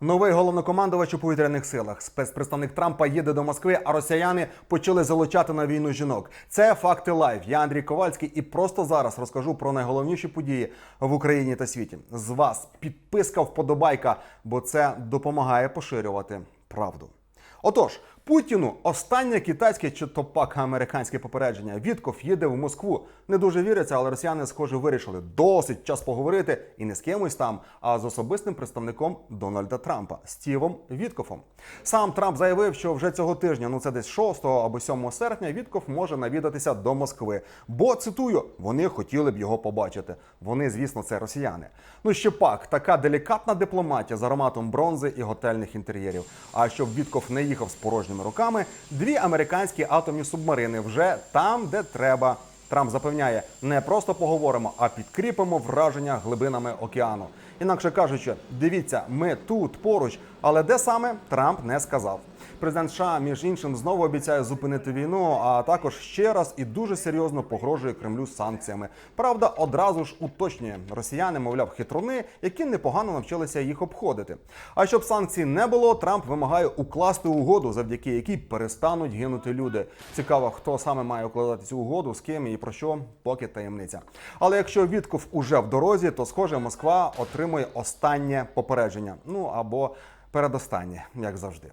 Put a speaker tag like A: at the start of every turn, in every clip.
A: Новий головнокомандувач у повітряних силах. Спецпредставник Трампа їде до Москви, а росіяни почали залучати на війну жінок. Це факти лайв. Я Андрій Ковальський, і просто зараз розкажу про найголовніші події в Україні та світі. З вас підписка, вподобайка, бо це допомагає поширювати правду. Отож, Путіну останнє китайське чи то пак американське попередження. Вітков їде в Москву. Не дуже віриться, але росіяни, схоже, вирішили досить час поговорити і не з кимось там, а з особистим представником Дональда Трампа Стівом Віткофом. Сам Трамп заявив, що вже цього тижня, ну це десь 6 або 7 серпня, Вітков може навідатися до Москви. Бо цитую, вони хотіли б його побачити. Вони, звісно, це росіяни. Ну ще пак, така делікатна дипломатія з ароматом бронзи і готельних інтер'єрів. А щоб Вітков не їхав з порожніми руками, дві американські атомні субмарини вже там, де треба. Трамп запевняє, не просто поговоримо, а підкріпимо враження глибинами океану. Інакше кажучи, дивіться, ми тут поруч, але де саме Трамп не сказав. Президент США, між іншим, знову обіцяє зупинити війну, а також ще раз і дуже серйозно погрожує Кремлю санкціями. Правда, одразу ж уточнює росіяни, мовляв, хитруни, які непогано навчилися їх обходити. А щоб санкцій не було, Трамп вимагає укласти угоду, завдяки якій перестануть гинути люди. Цікаво, хто саме має укладати цю угоду, з ким і про що, поки таємниця. Але якщо Вітков уже в дорозі, то схоже, Москва отримує останнє попередження. Ну або передостаннє, як завжди.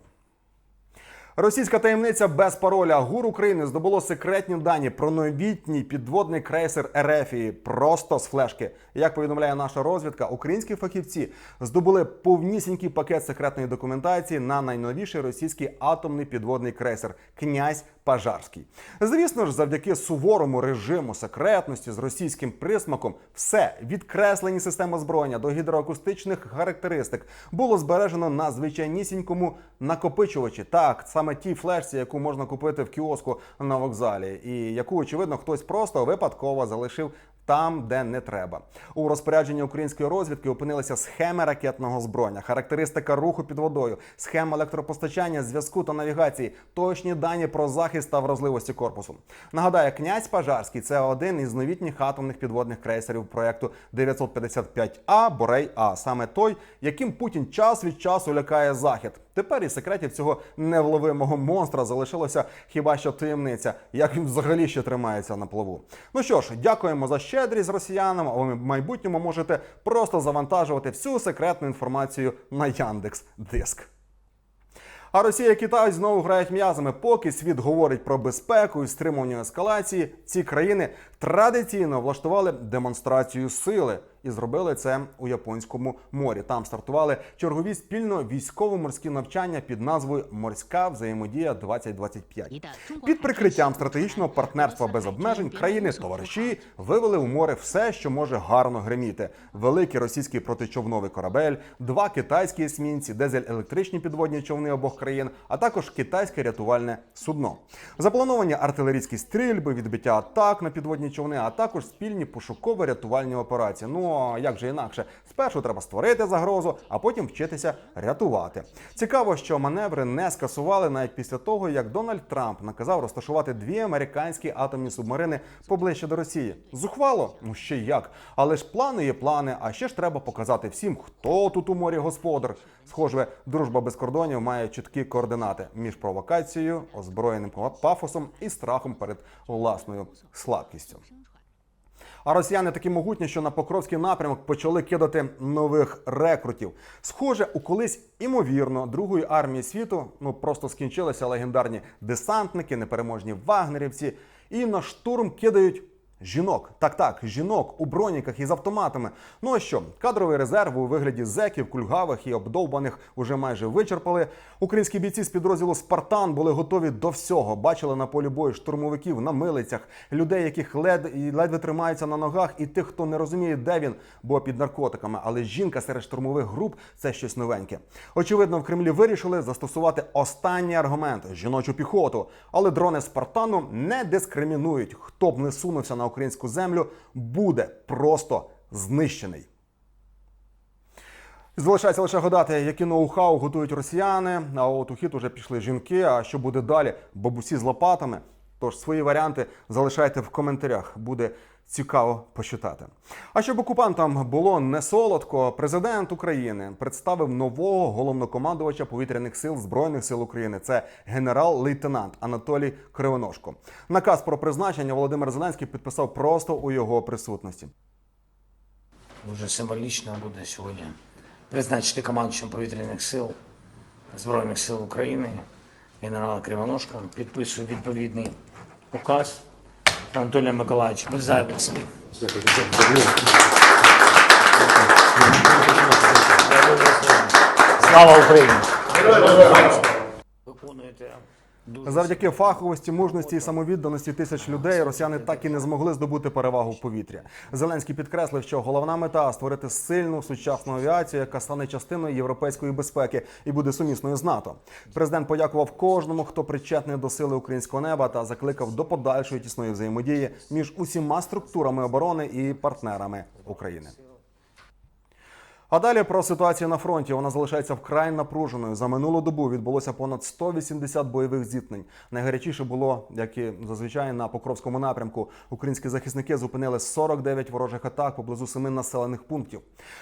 A: Російська таємниця без пароля ГУР України здобуло секретні дані про новітній підводний крейсер Ерефії просто з флешки. Як повідомляє наша розвідка, українські фахівці здобули повнісінький пакет секретної документації на найновіший російський атомний підводний крейсер князь Пажарський. Звісно ж, завдяки суворому режиму секретності з російським присмаком, все відкреслені системи зброєння до гідроакустичних характеристик було збережено на звичайнісінькому накопичувачі. Так, саме тій флешці, яку можна купити в кіоску на вокзалі, і яку, очевидно, хтось просто випадково залишив. Там, де не треба, у розпорядженні української розвідки опинилися схеми ракетного зброєння, характеристика руху під водою, схема електропостачання, зв'язку та навігації, точні дані про захист та вразливості корпусу. Нагадаю, князь Пажарський це один із новітніх атомних підводних крейсерів проекту 955А Борей А, саме той, яким Путін час від часу лякає захід. Тепер із секретів цього невловимого монстра залишилося хіба що таємниця, як він взагалі ще тримається на плаву. Ну що ж, дякуємо за щедрість росіянам. А ви в майбутньому можете просто завантажувати всю секретну інформацію на Яндекс Диск. А Росія і Китай знову грають м'язами. Поки світ говорить про безпеку і стримування ескалації, ці країни традиційно влаштували демонстрацію сили і зробили це у японському морі. Там стартували чергові спільно військово-морські навчання під назвою Морська взаємодія 2025 Під прикриттям стратегічного партнерства без обмежень країни товариші вивели у море все, що може гарно гриміти: великий російський протичовновий корабель, два китайські есмінці, дизель-електричні підводні човни обох країн, а також китайське рятувальне судно. Заплановані артилерійські стрільби, відбиття атак на підводні човни, а також спільні пошуково-рятувальні операції. Ну а як же інакше? Спершу треба створити загрозу, а потім вчитися рятувати. Цікаво, що маневри не скасували навіть після того, як Дональд Трамп наказав розташувати дві американські атомні субмарини поближче до Росії. Зухвало? Ну ще як. Але ж плани є плани. А ще ж треба показати всім, хто тут у морі господар. Схоже, дружба без кордонів має чіткі координати між провокацією, озброєним пафосом і страхом перед власною слабкістю. А росіяни такі могутні, що на Покровський напрямок почали кидати нових рекрутів. Схоже, у колись імовірно другої армії світу ну просто скінчилися легендарні десантники, непереможні вагнерівці, і на штурм кидають. Жінок, так, так, жінок у броніках із автоматами. Ну а що, кадровий резерв у вигляді зеків, кульгавих і обдовбаних уже майже вичерпали. Українські бійці з підрозділу Спартан були готові до всього. Бачили на полі бою штурмовиків на милицях, людей, яких лед ледве тримаються на ногах, і тих, хто не розуміє, де він, бо під наркотиками. Але жінка серед штурмових груп це щось новеньке. Очевидно, в Кремлі вирішили застосувати останній аргумент жіночу піхоту. Але дрони Спартану не дискримінують. Хто б не сунувся на українську землю, буде просто знищений. Залишається лише гадати, які ноу-хау готують росіяни. А от у хід уже пішли жінки. А що буде далі? Бабусі з лопатами. Тож свої варіанти залишайте в коментарях. Буде цікаво почитати. А щоб окупантам було не солодко, президент України представив нового головнокомандувача повітряних сил збройних сил України. Це генерал-лейтенант Анатолій Кривоножко. Наказ про призначення Володимир Зеленський підписав просто у його присутності.
B: Дуже символічно буде сьогодні призначити командуючим повітряних сил Збройних сил України генерала Кривоножка. Підписую відповідний указ Анатолія Миколаївича без зайвих слів. Слава Україні!
A: Завдяки фаховості, мужності і самовідданості тисяч людей росіяни так і не змогли здобути перевагу в повітря. Зеленський підкреслив, що головна мета створити сильну сучасну авіацію, яка стане частиною європейської безпеки і буде сумісною з НАТО. Президент подякував кожному, хто причетний до сили українського неба, та закликав до подальшої тісної взаємодії між усіма структурами оборони і партнерами України. А далі про ситуацію на фронті. Вона залишається вкрай напруженою. За минулу добу відбулося понад 180 бойових зіткнень. Найгарячіше було, як і зазвичай, на Покровському напрямку. Українські захисники зупинили 49 ворожих атак поблизу семи населених пунктів.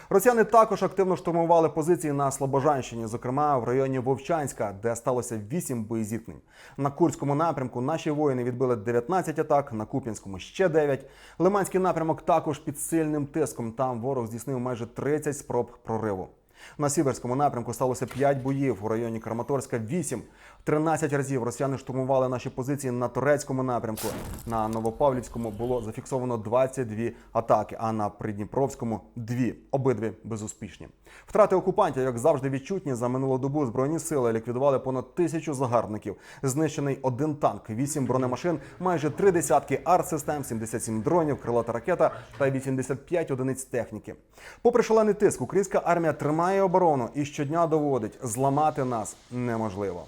A: Росіяни також активно штурмували позиції на Слобожанщині, зокрема в районі Вовчанська, де сталося 8 боєзіткнень. На Курському напрямку наші воїни відбили 19 атак, на Куп'янському ще 9. Лиманський напрямок також під сильним тиском. Там ворог здійснив майже 30 спроб прориву. На Сіверському напрямку сталося 5 боїв у районі Краматорська 8. 13 разів росіяни штурмували наші позиції на турецькому напрямку. На Новопавлівському було зафіксовано 22 атаки, а на Придніпровському дві. Обидві безуспішні. Втрати окупантів, як завжди, відчутні. За минулу добу збройні сили ліквідували понад тисячу загарбників. Знищений один танк, 8 бронемашин, майже три десятки артсистем, 77 дронів, крилата ракета та 85 одиниць техніки. Попри шалений тиск, українська армія тримає оборону і щодня доводить, зламати нас неможливо.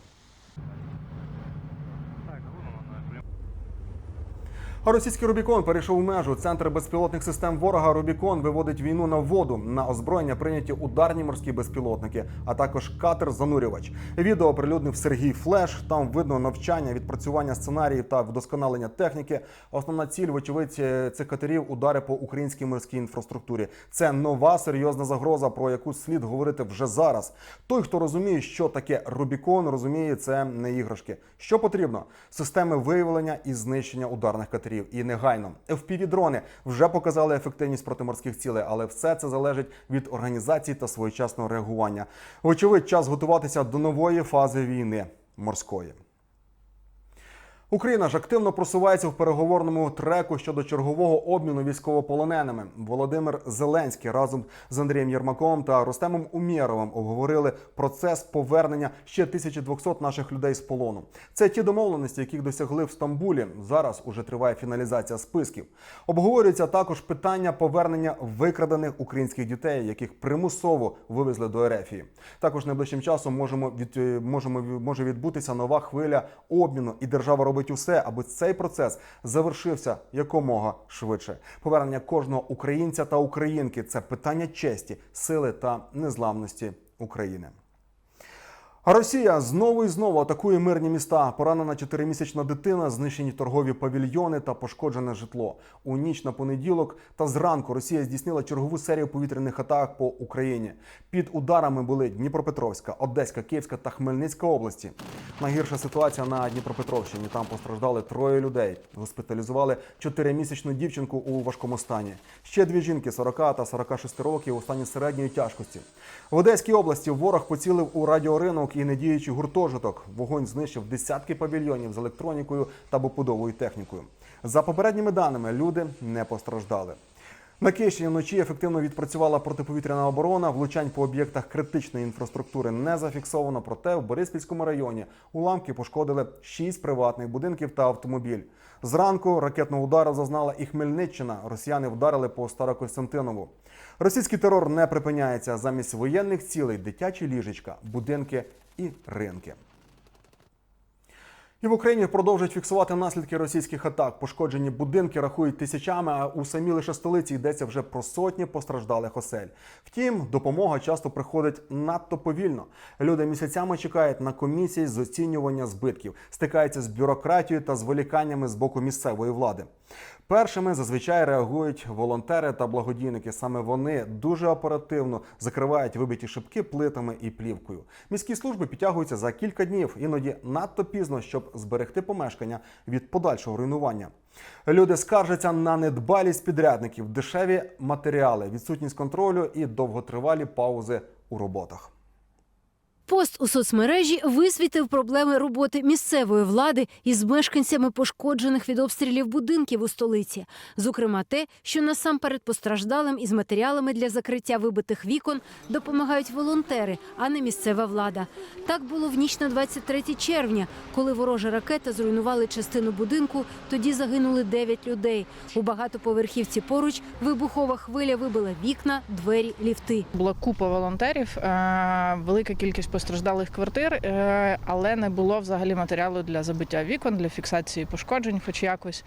A: А російський Рубікон перейшов межу. Центр безпілотних систем ворога Рубікон виводить війну на воду. На озброєння прийняті ударні морські безпілотники, а також катер-занурювач. Відео оприлюднив Сергій Флеш. Там видно навчання, відпрацювання сценаріїв та вдосконалення техніки. Основна ціль, вочевидь, цих катерів удари по українській морській інфраструктурі. Це нова серйозна загроза, про яку слід говорити вже зараз. Той, хто розуміє, що таке Рубікон, розуміє це не іграшки. Що потрібно? Системи виявлення і знищення ударних катерів. І негайно FPV-дрони вже показали ефективність протиморських цілей, але все це залежить від організації та своєчасного реагування. Вочевидь, час готуватися до нової фази війни морської. Україна ж активно просувається в переговорному треку щодо чергового обміну військовополоненими. Володимир Зеленський разом з Андрієм Єрмаком та Рустемом Умєровим обговорили процес повернення ще 1200 наших людей з полону. Це ті домовленості, яких досягли в Стамбулі. Зараз уже триває фіналізація списків. Обговорюється також питання повернення викрадених українських дітей, яких примусово вивезли до Ерефії. Також найближчим часом можемо від е, можемо може відбутися нова хвиля обміну, і держава робить усе, аби цей процес завершився якомога швидше. Повернення кожного українця та українки це питання честі, сили та незламності України. Росія знову і знову атакує мирні міста. Поранена чотиримісячна дитина, знищені торгові павільйони та пошкоджене житло. У ніч на понеділок та зранку Росія здійснила чергову серію повітряних атак по Україні. Під ударами були Дніпропетровська, Одеська, Київська та Хмельницька області. Найгірша ситуація на Дніпропетровщині. Там постраждали троє людей. Госпіталізували чотиримісячну дівчинку у важкому стані. Ще дві жінки 40 та 46 років у стані середньої тяжкості. В Одеській області ворог поцілив у радіоринок і недіючий гуртожиток. Вогонь знищив десятки павільйонів з електронікою та побудовою технікою. За попередніми даними, люди не постраждали. На Київщині вночі ефективно відпрацювала протиповітряна оборона. Влучань по об'єктах критичної інфраструктури не зафіксовано. Проте в Бориспільському районі уламки пошкодили шість приватних будинків та автомобіль. Зранку ракетного удару зазнала і Хмельниччина. Росіяни вдарили по Старокостянтинову. Російський терор не припиняється. Замість воєнних цілей дитячі ліжечка, будинки і ринки. І в Україні продовжують фіксувати наслідки російських атак. Пошкоджені будинки рахують тисячами, а у самій лише столиці йдеться вже про сотні постраждалих осель. Втім, допомога часто приходить надто повільно. Люди місяцями чекають на комісії з оцінювання збитків, стикаються з бюрократією та зволіканнями з боку місцевої влади. Першими зазвичай реагують волонтери та благодійники. Саме вони дуже оперативно закривають вибиті шибки плитами і плівкою. Міські служби підтягуються за кілька днів, іноді надто пізно, щоб зберегти помешкання від подальшого руйнування. Люди скаржаться на недбалість підрядників, дешеві матеріали, відсутність контролю і довготривалі паузи у роботах.
C: Пост у соцмережі висвітив проблеми роботи місцевої влади із мешканцями пошкоджених від обстрілів будинків у столиці. Зокрема, те, що насамперед постраждалим із матеріалами для закриття вибитих вікон допомагають волонтери, а не місцева влада. Так було в ніч на 23 червня, коли ворожа ракета зруйнували частину будинку. Тоді загинули 9 людей. У багатоповерхівці поруч вибухова хвиля вибила вікна, двері, ліфти.
D: Була купа волонтерів, е, велика кількість постраждалих квартир, е, але не було взагалі матеріалу для забиття вікон, для фіксації пошкоджень, хоч якось.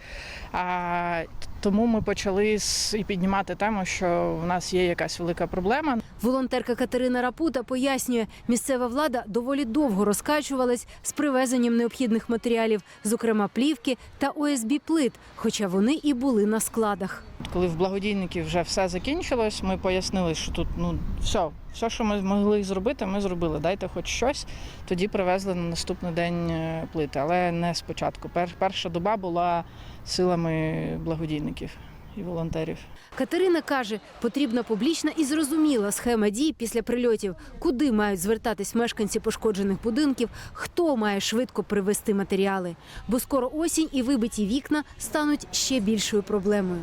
D: Тому ми почали і піднімати тему, що в нас є якась велика проблема.
C: Волонтерка Катерина Рапута пояснює, місцева влада доволі довго розкачувалась з привезенням необхідних матеріалів, зокрема плівки та ОСБ плит, хоча вони і були на складах.
D: Коли в благодійників вже все закінчилось, ми пояснили, що тут ну все, все, що ми змогли зробити, ми зробили. Дайте хоч щось. Тоді привезли на наступний день е, плити, але не спочатку. Пер- перша доба була силами благодійників і волонтерів.
C: Катерина каже, потрібна публічна і зрозуміла схема дій після прильотів, куди мають звертатись мешканці пошкоджених будинків, хто має швидко привезти матеріали. Бо скоро осінь і вибиті вікна стануть ще більшою проблемою.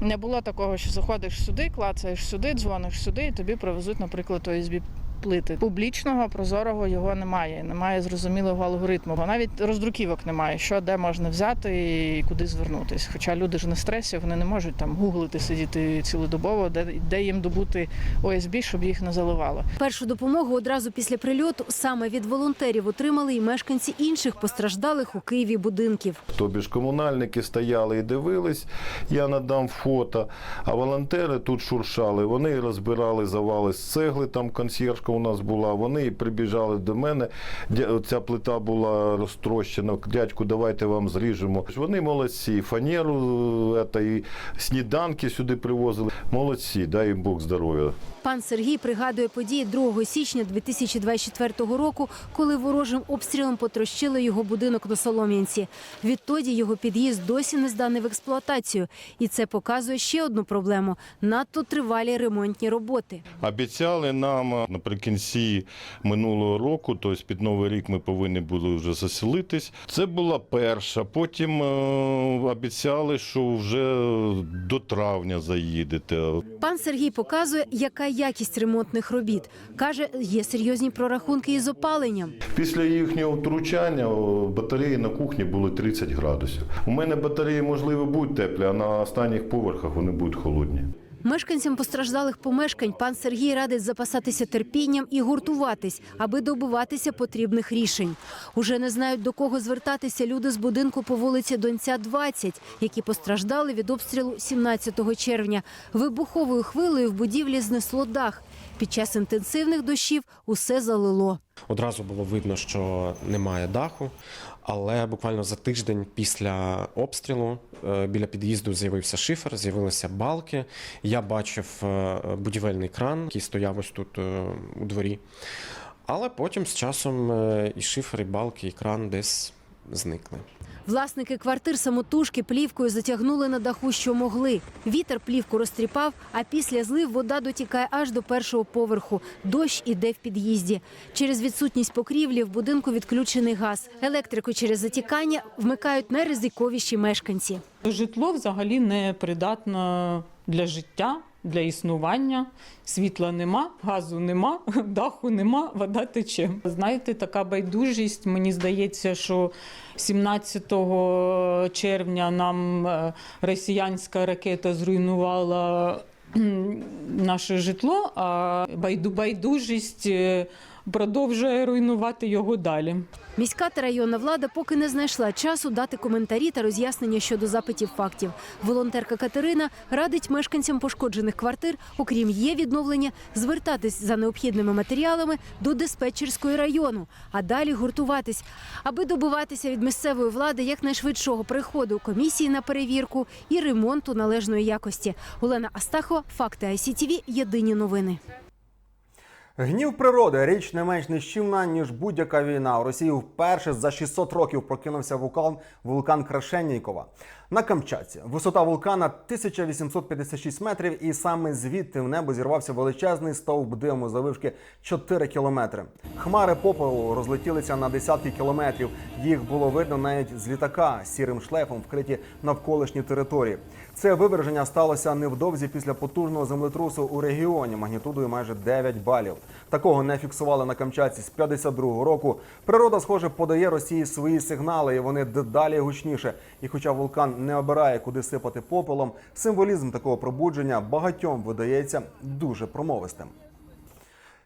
D: Не було такого, що заходиш сюди, клацаєш сюди, дзвониш сюди, і тобі привезуть, наприклад, ОСБ плити. Публічного прозорого його немає, немає зрозумілого алгоритму. Бо навіть роздруківок немає, що де можна взяти і куди звернутись. Хоча люди ж на стресі, вони не можуть там гуглити, сидіти цілодобово, де, де їм добути ОСБ, щоб їх не заливало.
C: Першу допомогу одразу після прильоту саме від волонтерів отримали і мешканці інших постраждалих у Києві будинків.
E: Тобі ж комунальники стояли і дивились, я надам фото. А волонтери тут шуршали. Вони розбирали завали з цегли, там консьєржка у нас була. Вони прибіжали до мене. Ця плита була розтрощена. Дядьку, давайте вам зріжемо. Вони молодці. Фанеру е, та і сніданки сюди привозили. Молодці, дай їм Бог здоров'я.
C: Пан Сергій пригадує події 2 січня 2024 року, коли ворожим обстрілом потрощили його будинок на Солом'янці. Відтоді його під'їзд досі не зданий в експлуатацію, і це показує ще одну проблему: надто тривалі ремонтні роботи.
E: Обіцяли нам е, наприкінці минулого року, тобто під новий рік ми повинні були вже заселитись. Це була перша. Потім е, обіцяли, що вже до травня заїдете.
C: Пан Сергій показує, яка якість ремонтних робіт. каже, є серйозні прорахунки із опаленням.
E: Після їхнього втручання батареї на кухні були 30 градусів. У мене батареї, можливо, будуть теплі, а на останніх поверхах вони будуть холодні.
C: Мешканцям постраждалих помешкань пан Сергій радить запасатися терпінням і гуртуватись, аби добиватися потрібних рішень. Уже не знають до кого звертатися люди з будинку по вулиці Донця, 20, які постраждали від обстрілу 17 червня. Вибуховою хвилею в будівлі знесло дах. Під час інтенсивних дощів усе залило.
F: Одразу було видно, що немає даху, але буквально за тиждень після обстрілу е, біля під'їзду з'явився шифер, з'явилися балки. Я бачив е, будівельний кран, який стояв ось тут е, у дворі. Але потім з часом і шифер, і балки, і кран десь зникли.
C: Власники квартир самотужки плівкою затягнули на даху, що могли. Вітер плівку розтріпав, а після злив вода дотікає аж до першого поверху. Дощ іде в під'їзді. Через відсутність покрівлі в будинку відключений газ. Електрику через затікання вмикають найризиковіші мешканці.
G: Житло взагалі не придатно для життя, для існування. Світла нема, газу нема, даху нема, вода тече. Знаєте, така байдужість. Мені здається, що 17 червня нам е, росіянська ракета зруйнувала наше житло, а байду- байдужість е, продовжує руйнувати його далі.
C: Міська та районна влада поки не знайшла часу дати коментарі та роз'яснення щодо запитів фактів. Волонтерка Катерина радить мешканцям пошкоджених квартир, окрім є відновлення, звертатись за необхідними матеріалами до диспетчерської району, а далі гуртуватись, аби добиватися від місцевої влади якнайшвидшого приходу комісії на перевірку і ремонту належної якості. Олена Астахова, факти ICTV, Єдині новини.
A: Гнів природи річ не менш нищівна, ніж будь-яка війна. У Росії вперше за 600 років прокинувся вулкан вулкан Крашеннікова на Камчатці. Висота вулкана 1856 метрів, і саме звідти в небо зірвався величезний стовп диму завившки 4 кілометри. Хмари попелу розлетілися на десятки кілометрів. Їх було видно навіть з літака сірим шлейфом, вкриті навколишні території. Це виверження сталося невдовзі після потужного землетрусу у регіоні магнітудою майже 9 балів. Такого не фіксували на Камчатці з 52-го року. Природа, схоже, подає Росії свої сигнали, і вони дедалі гучніше. І хоча вулкан не обирає, куди сипати попелом, символізм такого пробудження багатьом видається дуже промовистим.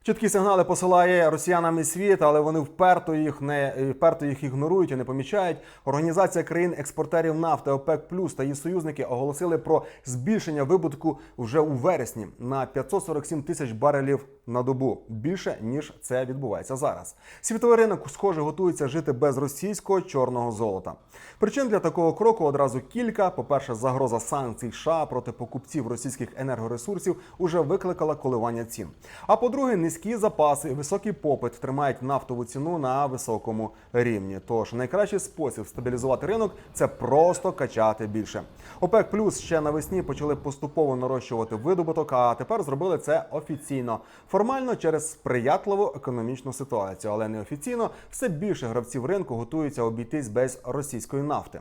A: Чіткі сигнали посилає росіянам і світ, але вони вперто їх не вперто їх ігнорують і не помічають. Організація країн-експортерів нафти ОПЕК Плюс та її союзники оголосили про збільшення вибутку вже у вересні на 547 тисяч барелів на добу більше ніж це відбувається зараз. Світовий ринок, схоже, готується жити без російського чорного золота. Причин для такого кроку одразу кілька. По-перше, загроза санкцій США проти покупців російських енергоресурсів уже викликала коливання цін. А по-друге, низькі запаси високий попит тримають нафтову ціну на високому рівні. Тож найкращий спосіб стабілізувати ринок це просто качати більше. ОПЕК плюс ще навесні почали поступово нарощувати видобуток, а тепер зробили це офіційно. Формально через сприятливу економічну ситуацію, але неофіційно все більше гравців ринку готуються обійтись без російської нафти.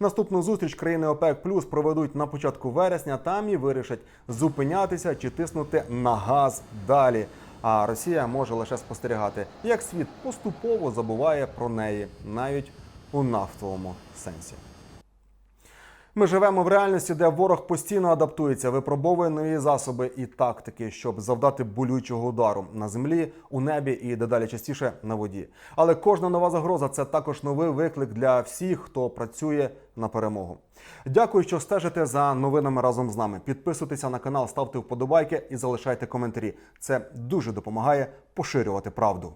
A: Наступну зустріч країни ОПЕК плюс проведуть на початку вересня. Там і вирішать зупинятися чи тиснути на газ далі. А Росія може лише спостерігати, як світ поступово забуває про неї, навіть у нафтовому сенсі. Ми живемо в реальності, де ворог постійно адаптується, випробовує нові засоби і тактики, щоб завдати болючого удару на землі, у небі і дедалі частіше на воді. Але кожна нова загроза це також новий виклик для всіх, хто працює на перемогу. Дякую, що стежите за новинами разом з нами. Підписуйтеся на канал, ставте вподобайки і залишайте коментарі. Це дуже допомагає поширювати правду.